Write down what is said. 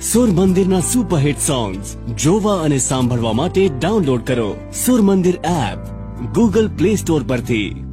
સુર મંદિરના superhit songs જોવા અને સાંભળવા માટે ડાઉનલોડ કરો સુર મંદિર એપ ગૂગલ પ્લે સ્ટોર પરથી.